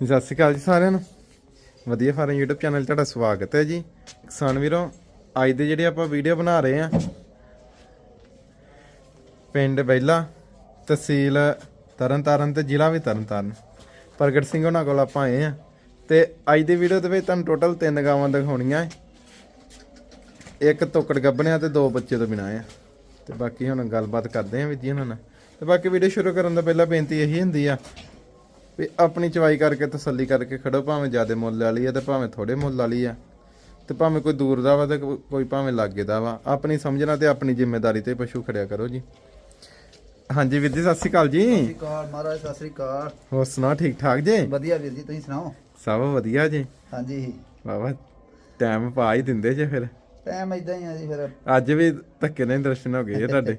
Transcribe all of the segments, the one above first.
ਸਤਿ ਸ਼੍ਰੀ ਅਕਾਲ ਜੀ ਸਾਰਿਆਂ ਨੂੰ। ਵਧੀਆ ਫਾਰਮ YouTube ਚੈਨਲ 'ਚ ਤੁਹਾਡਾ ਸਵਾਗਤ ਹੈ ਜੀ। ਕਿਸਾਨ ਵੀਰੋ, ਅੱਜ ਦੇ ਜਿਹੜੇ ਆਪਾਂ ਵੀਡੀਓ ਬਣਾ ਰਹੇ ਆ ਪਿੰਡ ਬੈਲਾ, ਤਹਿਸੀਲ ਤਰਨਤਾਰਨ ਤੇ ਜ਼ਿਲ੍ਹਾ ਵੀ ਤਰਨਤਾਰਨ। ਪ੍ਰਗਟ ਸਿੰਘ ਉਹਨਾਂ ਕੋਲ ਆਪਾਂ ਆਏ ਆ ਤੇ ਅੱਜ ਦੀ ਵੀਡੀਓ ਦੇ ਵਿੱਚ ਤੁਹਾਨੂੰ ਟੋਟਲ ਤਿੰਨ ਗਾਵਾਂ ਦਿਖਾਉਣੀਆਂ ਹੈ। ਇੱਕ ਤੋਕੜ ਗੱਬਣਿਆ ਤੇ ਦੋ ਬੱਚੇ ਤੋਂ ਬਿਨਾਂ ਆ ਤੇ ਬਾਕੀ ਹੁਣ ਗੱਲਬਾਤ ਕਰਦੇ ਆ ਵੀਰ ਜੀ ਉਹਨਾਂ ਨਾਲ। ਤੇ ਬਾਕੀ ਵੀਡੀਓ ਸ਼ੁਰੂ ਕਰਨ ਤੋਂ ਪਹਿਲਾਂ ਬੇਨਤੀ ਇਹੀ ਹੁੰਦੀ ਆ ਵੀ ਆਪਣੀ ਚਵਾਈ ਕਰਕੇ ਤਸੱਲੀ ਕਰਕੇ ਖੜੋ ਭਾਵੇਂ ਜ਼ਿਆਦਾ ਮੁੱਲ ਵਾਲੀ ਆ ਤੇ ਭਾਵੇਂ ਥੋੜੇ ਮੁੱਲ ਵਾਲੀ ਆ। ਤੇ ਭਾਵੇਂ ਕੋਈ ਦੂਰ ਦਾ ਵਾ ਤੇ ਕੋਈ ਭਾਵੇਂ ਲਾਗੇ ਦਾ ਵਾ। ਆਪਣੀ ਸਮਝਣਾ ਤੇ ਆਪਣੀ ਜ਼ਿੰਮੇਵਾਰੀ ਤੇ ਪਸ਼ੂ ਖੜਿਆ ਕਰੋ ਜੀ। ਹਾਂਜੀ ਵੀਰ ਜੀ ਸਤਿ ਸ਼੍ਰੀ ਅਕਾਲ ਸਤਿ ਜੀ ਸ਼੍ਰੀ ਅਕਾਲ ਮਹਾਰਾਜ ਸਤਿ ਸ਼੍ਰੀ ਅਕਾਲ। ਹੋਰ ਸੁਣਾ ਠੀਕ ਠਾਕ ਜੀ? ਵਧੀਆ ਵੀਰ ਜੀ ਤੁਸੀਂ ਸੁਣਾਓ? ਸਭ ਵਧੀਆ ਜੀ। ਹਾਂਜੀ। ਬਾਬਾ ਟਾਈਮ ਪਾ ਹੀ ਦਿੰਦੇ ਜੇ ਫਿਰ। ਟਾਈਮ ਇਦਾਂ ਹੀ ਆ ਜੀ ਫਿਰ। ਅੱਜ ਵੀ ਧੱਕੇ ਨਾਲ ਦਰਸ਼ਨ ਹੋ ਗਏ ਤੁਹਾਡੇ।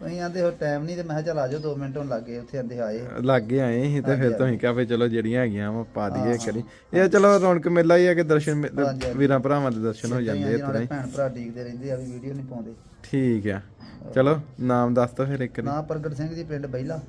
ਤੁਸੀਂ ਆਂਦੇ ਹੋ ਟਾਈਮ ਨਹੀਂ ਤੇ ਮੈਂ ਕਿਹਾ ਚੱਲ ਆ ਜਾਓ 2 ਮਿੰਟ ਹੁਣ ਲੱਗੇ ਉੱਥੇ ਆਂਦੇ ਆਏ ਲਾਗੇ ਆਏ ਸੀ ਤੇ ਫਿਰ ਤੁਸੀਂ ਕਿਹਾ ਵੀ ਚਲੋ ਜਿਹੜੀਆਂ ਹੈਗੀਆਂ ਵਾ ਪਾ ਦਈਏ ਕਰੀ ਇਹ ਚਲੋ ਰੌਣਕ ਮੇਲਾ ਹੀ ਆ ਕਿ ਦਰਸ਼ਨ ਮੇ- ਹਾਂਜੀ, ਹਾਂਜੀ। ਵੀਰਾਂ ਭਰਾਵਾਂ ਦੇ ਦਰਸ਼ਨ ਹੋ ਜਾਂਦੇ ਇਸ ਤਰ੍ਹਾਂ ਹੀ। ਭੈਣ ਭਰਾ ਡੀਕਦੇ ਰਹਿੰਦੇ ਆ ਵੀ ਵੀਡੀਓ ਨਹੀਂ ਪਾਉਂਦੇ। ਠੀਕ ਆ। ਚਲੋ ਨਾਮ ਦੱਸ ਦੋ ਫਿਰ ਇੱਕ ਵਾਰੀ। ਨਾਂ ਪ੍ਰਗਟ ਸਿੰਘ ਜੀ ਪਿੰਡ ਬੈਲਾ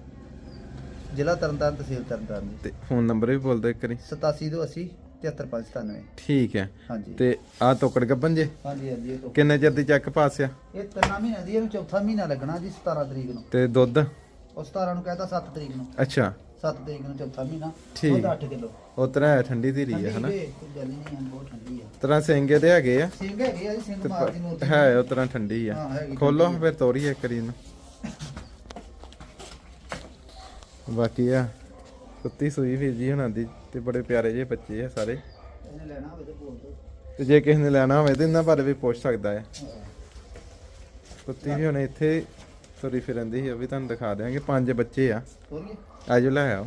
ਜ਼ਿਲ੍ਹਾ ਤਰਨਤਾਰਨ ਤਹਿਸੀਲ ਤਰਨਤਾਰਨ ਜੀ। ਤੇ ਫੋਨ ਨੰਬਰ ਵੀ ਬੋਲ ਦਿਓ ਇੱਕ ਵਾਰੀ। 8780 73597 ਠੀਕ ਹੈ। ਹਾਂਜੀ। ਤੇ ਆ ਤੋਕੜ ਗੱਬਨ ਜੇ? ਹਾਂਜੀ ਹਾਂਜੀ ਇਹ ਤੋਂ ਕਿੰਨੇ ਚਿਰ ਦੀ ਚੈੱਕ ਪਾਸ ਆ? ਇਹ ਤਿੰਨਾਂ ਮਹੀਨਿਆਂ ਦੀ ਇਹਨੂੰ ਚੌਥਾ ਮਹੀਨਾ ਲੱਗਣਾ ਜੀ 17 ਤਰੀਕ ਨੂੰ। ਤੇ ਦੁੱਧ? ਉਹ 17 ਨੂੰ ਕਹਿੰਦਾ 7 ਤਰੀਕ ਨੂੰ। ਅੱਛਾ। 7 ਤਰੀਕ ਨੂੰ ਚੌਥਾ ਮਹੀਨਾ। ਠੀਕ। ਦੁੱਧ 8 ਕਿਲੋ। ਉਹ ਤਰ੍ਹਾਂ ਠੰਡੀ ਧੀਰੀ ਹੈ ਹਨਾ? ਗੱਲ ਨਹੀਂ ਹੈ ਬਹੁਤ ਠੰਡੀ ਆ। ਤਰ੍ਹਾਂ ਸਿੰਗੇ ਦੇ ਹੈਗੇ ਆ। ਸਿੰਘ ਹੈਗੇ ਆ ਜੀ ਸਿੰਘ ਮਾਰਦੀ ਮੂਰਤੀ ਹੈ ਉਹ ਤਰ੍ਹਾਂ ਠੰਡੀ ਆ। ਹਾਂ, ਹੈਗੀ ਖੋਲੋ। ਫਿਰ ਤੋਰੀ ਇੱਕ ਇਹਨੂੰ। ਬਾਕੀ ਆ ਕੁੱਤੀ ਸੂਈ ਵੀਰ ਜੀ ਹੁਣਾਂ ਦੀ ਤੇ ਬੜੇ ਪਿਆਰੇ ਜਿਹੇ ਬੱਚੇ ਆ ਸਾਰੇ। ਇਹਨੇ ਲੈਣਾ ਹੋਵੇ ਤੇ ਬੋਲ ਦੋ ਤੇ ਜੇ ਕਿਸੇ ਨੇ ਲੈਣਾ ਹੋਵੇ ਤੇ ਇਹਨਾਂ ਬਾਰੇ ਵੀ ਪੁੱਛ ਸਕਦਾ ਹੈ। ਕੁੱਤੀ ਵੀ ਹੁਣ ਇੱਥੇ ਤੁਰੀ ਫਿਰੰਦੀ ਸੀ ਉਹ ਵੀ ਤੁਹਾਨੂੰ ਦਿਖਾ ਦਿਆਂਗੇ। ਪੰਜ ਬੱਚੇ ਆ। ਆਜੋ ਲੈ ਆਓ।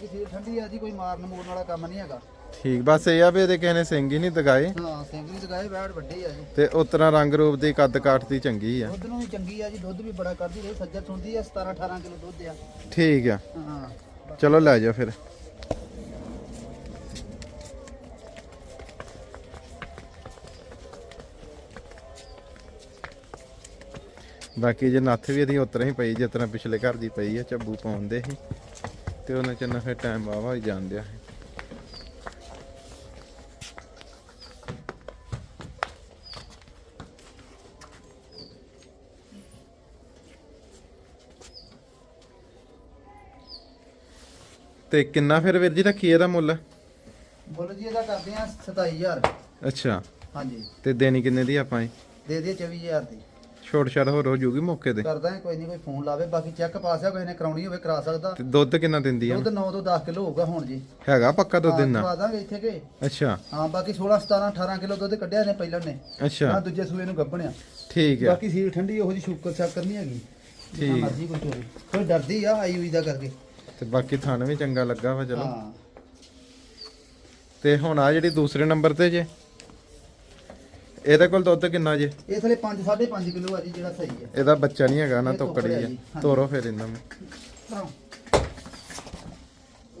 ਬਾਕੀ ਸੀਲ ਠੰਡੀ ਆ ਜੀ ਕੋਈ ਮਾਰਨ ਮੂਰਨ ਵਾਲਾ ਕੰਮ ਨਹੀਂ ਹੈਗਾ। ਠੀਕ ਬਸ ਇਹ ਆ ਵੀ ਇਹਦੇ ਕਿਸੇ ਨੇ ਸਿੰਘ ਹੀ ਨਹੀਂ ਦਗਾਏ ਹਾਂ ਸਿੰਘ ਨਹੀਂ ਲਗਾਏ ਬੈੜ ਵੱਡੇ ਆ ਜੀ। ਤੇ ਉਸ ਤਰ੍ਹਾਂ ਰੰਗ ਰੂਪ ਦੀ ਕੱਦ ਕਾਠ ਦੀ ਚੰਗੀ ਆ। ਦੁੱਧ ਨੂੰ ਵੀ ਚੰਗੀ ਆ ਜੀ ਦੁੱਧ ਵੀ ਬੜਾ ਕਰਦੀ ਰਹੀ ਸੱਜਰ ਸੁਣਦੀ ਆ 17 18 ਕਿਲੋ ਦੁੱਧ ਆ। ਠੀਕ ਆ। ਹਾਂ। ਚਲੋ ਲੈ ਜਾਓ ਫਿਰ। ਬਾਕੀ ਜੇ ਨੱਥ ਵੀ ਇਹਦੀ ਉਤਰਾ ਹੀ ਪਈ ਜਿਸ ਤਰ੍ਹਾਂ ਪਿਛਲੇ ਘਰ ਦੀ ਪਈ ਆ ਚੱਬੂ ਪਾਉਂਦੇ ਸੀ। ਤੇ ਉਹਨਾਂ ਚ ਨਾ ਫਿਰ ਟਾਈਮ ਵਾਵਾ ਹੀ ਜਾਂਦਿਆ ਤੇ ਕਿੰਨਾ ਫਿਰ ਵੀਰ ਜੀ ਰੱਖੀ ਇਹਦਾ ਮੁੱਲ? ਮੁੱਲ ਜੀ ਇਹਦਾ ਕਰਦੇ ਆ 27000 ਅੱਛਾ। ਹਾਂਜੀ। ਤੇ ਦੇਣੀ ਕਿੰਨੇ ਦੀ ਆਪਾਂ ਇਹ? ਦੇ ਦਈਏ 24000 ਦੀ। ਛੋਟ ਛਾਟ ਹੋਰ ਹੋ ਜੂਗੀ ਮੌਕੇ ਤੇ। ਕਰਦਾ ਕੋਈ ਨਹੀਂ ਕੋਈ ਫੋਨ ਲਾਵੇ ਬਾਕੀ ਚੈੱਕ ਪਾਸ ਆ ਕੋਈ ਨੇ ਕਰਾਉਣੀ ਹੋਵੇ ਕਰਾ ਸਕਦਾ। ਤੇ ਦੁੱਧ ਕਿੰਨਾ ਦਿੰਦੀ ਆ? ਦੁੱਧ 9 ਤੋਂ 10 ਕਿਲੋ ਹੋਊਗਾ ਹੁਣ ਜੀ। ਹੈਗਾ ਪੱਕਾ ਦੁੱਧ ਹਾਂ, ਦਿੰਨਾ ਦਵਾ ਦਾਂਗੇ ਇੱਥੇ ਕਿ। ਅੱਛਾ। ਹਾਂ ਬਾਕੀ 16 17 18 ਕਿਲੋ ਦੁੱਧ ਕੱਢਿਆ ਨੇ ਪਹਿਲਾਂ ਨੇ। ਅੱਛਾ। ਦੂਜੇ ਸੂਏ ਨੂੰ ਗੱਭਣਿਆ। ਠੀਕ ਆ। ਬਾਕੀ ਸੀਲ ਠੰਡੀ ਉਹੋ ਜੀ ਸ਼ੂਕਰ ਸ਼ਾਕਰ ਨਹੀਂ ਹੈਗੀ। ਠੀਕ। ਜਿੰਨਾ ਮਰਜ਼ੀ ਕੋਈ ਚੋਰੀ ਕੋਈ ਡਰਦੀ ਆ ਆਈ ਹੋਈ ਦਾ ਕਰਕੇ। ਤੇ ਬਾਕੀ ਥਣ ਵੀ ਚੰਗਾ ਲੱਗਾ ਵਾ ਚਲੋ। ਹਾਂ। ਤੇ ਹੁਣ ਆ ਜਿਹੜੀ ਦੂਸਰੇ ਨੰਬਰ ਤੇ ਜੇ? ਇਹਦੇ ਕੋਲ ਦੁੱਧ ਕਿੰਨਾ ਜੇ? ਇਹ ਥਲੇ 5 5.5 ਕਿਲੋ ਆ ਜੀ ਜਿਹੜਾ ਸਹੀ ਹੈ। ਇਹਦਾ ਬੱਚਾ ਨਹੀਂ ਹੈਗਾ ਨਾ ਤੋਕੜੀ ਹਾਂਜੀ। ਤੋਰੋ ਫਿਰ ਇਹਨਾਂ ਨੂੰ।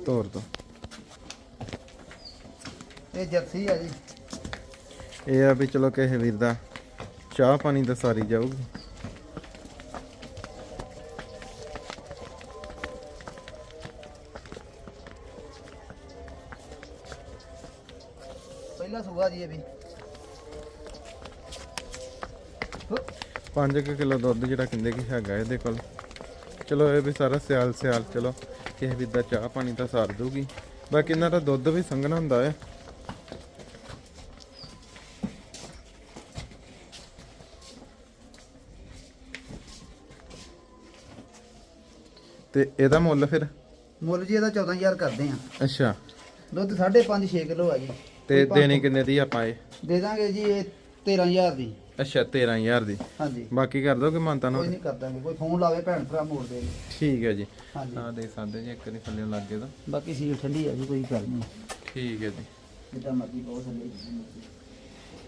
ਤੋਰ ਦੋ। ਇਹ ਜਰਸੀ ਆ ਜੀ। ਇਹ ਆ ਵੀ ਚਲੋ ਕਿਸੇ ਵੀਰ ਦਾ ਚਾਹ ਪਾਣੀ ਦਾ ਸਾਰੀ ਜਾਊਗੀ। ਪਹਿਲਾ ਸੂਆ ਜੀ ਇਹ ਵੀ। 5 ਕਿਲੋ ਦੁੱਧ ਜਿਹੜਾ ਕਹਿੰਦੇ ਕਿ ਹੈਗਾ ਇਹਦੇ ਕੋਲ। ਚਲੋ ਇਹ ਵੀ ਸਾਰਾ ਸਿਆਲ ਸਿਆਲ ਚਲੋ ਕਿਸੇ ਵੀਰ ਦਾ ਚਾਹ ਪਾਣੀ ਤਾਂ ਸਾਰ ਦੂਗੀ ਬਾਕੀ ਇਹਨਾਂ ਦਾ ਦੁੱਧ ਵੀ ਸੰਘਣਾ ਹੁੰਦਾ ਹੈ ਤੇ ਇਹਦਾ ਮੁੱਲ ਫਿਰ? ਮੁੱਲ ਜੀ ਇਹਦਾ 14000 ਕਰਦੇ ਆ। ਅੱਛਾ। ਦੁੱਧ 5.5 6 ਕਿਲੋ ਆ ਜੀ। ਤੇ ਦੇਣੀ ਕਿੰਨੇ ਦੀ ਆਪਾਂ ਇਹ? ਦੇ ਦਾਂਗੇ ਜੀ ਇਹ 13000 ਦੀ। ਅੱਛਾ 13000 ਦੀ। ਹਾਂਜੀ। ਬਾਕੀ ਕਰ ਦੋਗੇ ਮਾਨਤਾ ਨੂੰ ਕੋਈ ਨਹੀਂ ਕਰ ਦਾਂਗੇ ਕੋਈ ਫੋਨ ਲਾਵੇ ਭੈਣ ਭਰਾ ਮੋੜ ਦੇ। ਠੀਕ ਹੈ ਜੀ। ਹਾਂਜੀ। ਆ ਦੇਖ ਸਕਦੇ ਜੀ ਇੱਕ ਵਾਰੀ ਥੱਲੇ ਲੱਗੇ ਤਾਂ। ਬਾਕੀ ਸੀਲ ਠੰਡੀ ਆ ਜੀ ਕੋਈ ਗੱਲ ਨਹੀਂ। ਠੀਕ ਹੈ ਜੀ। ਜਿੱਦਾਂ ਮਰਜ਼ੀ ਬਹੁਤ ਥੱਲੇ।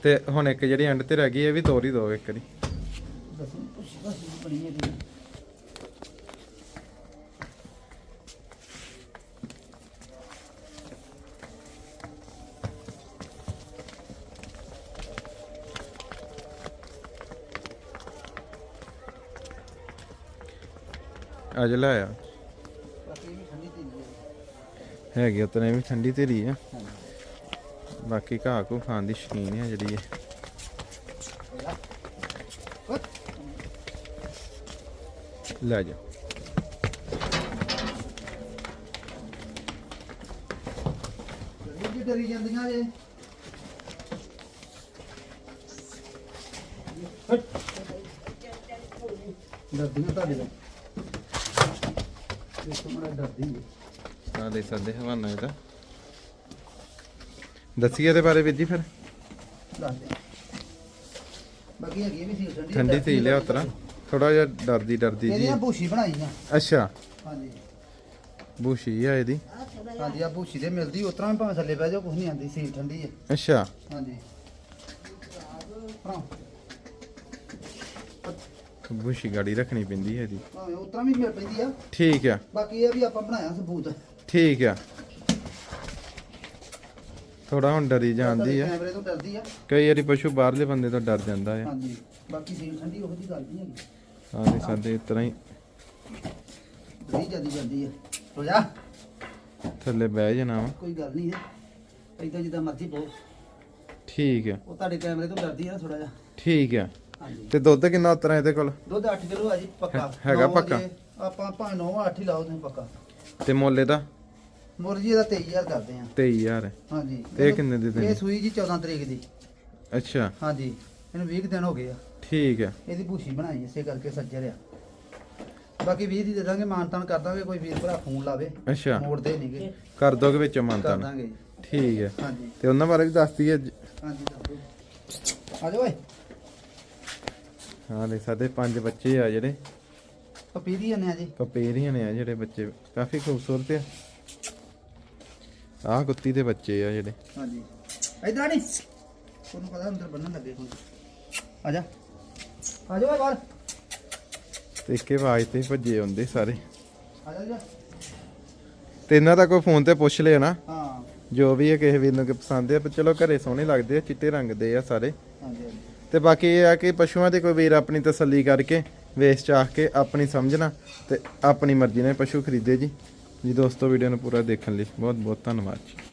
ਤੇ ਹੁਣ ਇੱਕ ਜਿਹੜੀ ਐਂਡ ਤੇ ਰਹਿ ਗਈ ਇਹ ਵੀ ਤੋਰ ਹੀ ਦੋ ਇੱਕ ਵਾਰੀ। ਦੱਸੋ ਪੁੱਛ ਦੱਸ ਬਣੀ ਹੈ ਜੀ। ਅੱਜ ਲੈ ਆ। ਹੈਗੀ ਉਤਨੇ ਵੀ ਠੰਡੀ ਧੀਰੀ ਆ। ਬਾਕੀ ਘਾਹ ਕੋ ਖਾਣ ਦੀ ਸ਼ਕੀਨ ਹੈ ਜਿਹੜੀ ਇਹ। ਲੈ ਜਾ। ਡਰੀ ਜਾਂਦੀਆਂ ਜੇ। ਹਟ। ਡਰਦੀਆਂ ਤੁਹਾਡੇ ਤੋਂ ਦੇਖੋ ਮੜਾ ਡਰਦੀ ਹੈ ਆ ਦੇ ਸਕਦੇ ਹਵਾਨਾ ਇਹਦਾ। ਦੱਸੀਏ ਇਹਦੇ ਬਾਰੇ ਵੀਰ ਜੀ ਫਿਰ। ਦੱਸ ਦੇ ਬਾਕੀ ਹੈਗੀ ਵੀ ਸੀ ਠੰਡੀ ਠੰਡੀ ਲਿਆ ਉਤਰਾ। ਥੋੜਾ ਜਿਹਾ ਡਰਦੀ ਡਰਦੀ ਜੀ। ਇਹਦੀਆਂ ਭੂਸ਼ੀ ਬਣਾਈ ਆ। ਅੱਛਾ। ਹਾਂਜੀ। ਬੂਸ਼ੀ ਆ ਇਹਦੀ। ਹਾਂਜੀ ਆ ਭੂਸ਼ੀ ਦੇ ਮਿਲਦੀ ਉਤਰਾ ਭਾਵੇਂ ਥੱਲੇ ਬਹਿ ਜਾਓ ਕੁਝ ਨਹੀਂ ਆਂਦੀ ਸੀ ਠੰਡੀ ਹੈ ਅੱਛਾ। ਹਾਂਜੀ। ਬੂਸ਼ੀ ਗਾੜੀ ਰੱਖਣੀ ਪੈਂਦੀ ਹੈ ਇਹਦੀ ਭਾਵੇਂ ਉਤਰਾ ਵੀ ਮਿਲ ਪੈਂਦੀ ਆ। ਠੀਕ ਆ। ਬਾਕੀ ਇਹ ਵੀ ਆਪਾਂ ਬਣਾਇਆ ਸਬੂਤ। ਠੀਕ ਆ। ਥੋੜਾ ਹੁਣ ਡਰੀ ਜਾਂਦੀ ਆ। ਕੈਮਰੇ ਤੋਂ ਡਰਦੀ ਆ। ਕਈ ਵਾਰੀ ਪਸ਼ੂ ਬਾਹਰਲੇ ਬੰਦੇ ਤੋਂ ਡਰ ਜਾਂਦਾ ਆ। ਹਾਂਜੀ। ਬਾਕੀ ਸੀ ਠੰਡੀ ਉਹੋ ਜੀ ਗੱਲ ਨਹੀਂ ਹੈਗੀ। ਸਾਡੇ ਇਸ ਤਰ੍ਹਾਂ ਹੀ। ਡਰੀ ਜਾਂਦੀ ਜਾਂਦੀ ਆ। ਹੋ ਜਾ। ਥੱਲੇ ਬਹਿ ਜਾਣਾ ਵਾ। ਕੋਈ ਗੱਲ ਨਹੀਂ ਹੈ ਏਦਾਂ ਜਿੱਦਾਂ ਮਰਜ਼ੀ ਬੋ। ਠੀਕ ਆ। ਉਹ ਤੁਹਾਡੇ ਕੈਮਰੇ ਤੋਂ ਡਰਦੀ ਆ ਥੋੜਾ ਜਿਹਾ। ਠੀਕ ਆ। ਤੇ ਦੁੱਧ ਕਿੰਨਾ ਉਤਰਾ ਇਹਦੇ ਕੋਲ? ਦੁੱਧ 8 ਕਿਲੋ ਆ ਜੀ ਪੱਕਾ। ਹੈ- ਹੈਗਾ ਨੌਂ ਪੱਕਾ? ਵਜੇ ਆਪਾਂ ਭਾਵੇਂ 9 8 ਹੀ ਲਾਓ ਤੁਸੀਂ ਪੱਕਾ। ਤੇ ਮੁੱਲ ਇਹਦਾ? ਮੁਰਜੀ ਦਾ 23000 ਕਰਦੇ ਆ। 23000 ਹੈ ਹਾਂਜੀ। ਤੇ ਇਹ ਕਿੰਨੇ ਦੀ ਇਹ ਦੇਣੀ ਸੂਈ ਜੀ 14 ਤਰੀਕ ਦੀ। ਅੱਛਾ। ਹਾਂਜੀ। ਇਹਨੂੰ 20 ਕੁ ਦਿਨ ਹੋ ਗਏ ਆ। ਠੀਕ ਆ। ਇਹਦੀ ਭੂਸ਼ੀ ਬਣਾਈ ਇਸੇ ਕਰਕੇ ਸੱਜਰ ਆ। ਬਾਕੀ 20 ਦੀ ਦੇ ਦਾਂਗੇ ਮਾਨਤਾਨ ਕਰ ਦਾਂਗੇ ਕੋਈ ਵੀਰ ਭਰਾ ਫੋਨ ਲਾਵੇ। ਅੱਛਾ। ਮੋੜਦੇ ਨਹੀਂਗੇ ਕਰ ਦੋਗੇ ਵਿੱਚੋਂ ਕਰ ਮੰਨਤਾ ਦਾਂਗੇ। ਜੀ। ਠੀਕ ਹੈ ਹਾਂਜੀ। ਤੇ ਉਹਨਾਂ ਬਾਰੇ ਵੀ ਦੱਸ ਦਈਏ ਜ- ਹਾਂਜੀ ਦੱਸ ਦਿਓ। ਆ ਜਾਓ ਓਏ ਹਾਂ ਦੇ ਸਾਡੇ ਪੰਜ ਬੱਚੇ ਆ ਜਿਹੜੇ। ਪਪੀਰੀ ਜਾਂਦੇ ਆ ਜੀ। ਪਪੇਰੀਆਂ ਨੇ ਆ ਜਿਹੜੇ ਬੱਚੇ ਕਾਫੀ ਖੂਬਸੂਰਤ ਆ। ਆਹ ਕੁੱਤੀ ਦੇ ਬੱਚੇ ਆ ਜਿਹੜੇ। ਹਾਂਜੀ। ਇਧਰ ਆਣੀ ਤੁਹਾਨੂੰ ਪਤਾ ਅੰਦਰ ਬੰਨਣ ਲੱਗੇ ਕੋਈ ਆ ਜਾ। ਆ ਓਏ ਬਾਹਰ। ਤੇ ਇੱਕੇ ਆਵਾਜ਼ ਤੇ ਭੱਜੇ ਆਉਂਦੇ ਸਾਰੇ। ਆ ਜਾ, ਜਾ। ਤੇ ਇਹਨਾਂ ਦਾ ਕੋਈ ਫੋਨ ਤੇ ਪੁੱਛ ਲਿਆ ਨਾ। ਹਾਂ। ਜੋ ਵੀ ਹੈ ਕਿਸੇ ਵੀਰ ਨੂੰ ਕਿ ਪਸੰਦ ਆ ਪਰ ਚਲੋ ਘਰੇ ਸੋਹਣੇ ਲੱਗਦੇ ਆ ਚਿੱਟੇ ਰੰਗ ਦੇ ਆ ਸਾਰੇ। ਹਾਂਜੀ ਹਾਂਜੀ। ਤੇ ਬਾਕੀ ਇਹ ਆ ਕਿ ਪਸ਼ੂਆਂ ਦੇ ਕੋਈ ਵੀਰ ਆਪਣੀ ਤਸੱਲੀ ਕਰਕੇ, ਵੇਚ ਚਾਹ ਕੇ ਆਪਣੀ ਸਮਝਣਾ ਤੇ ਆਪਣੀ ਮਰਜ਼ੀ ਨਾਲ ਪਸ਼ੂ ਖਰੀਦੇ ਜੀ। ਜੀ ਦੋਸਤੋ ਵੀਡੀਓ ਨੂੰ ਪੂਰਾ ਦੇਖਣ ਲਈ ਬਹੁਤ ਬਹੁਤ ਧੰਨਵਾਦ ਜੀ।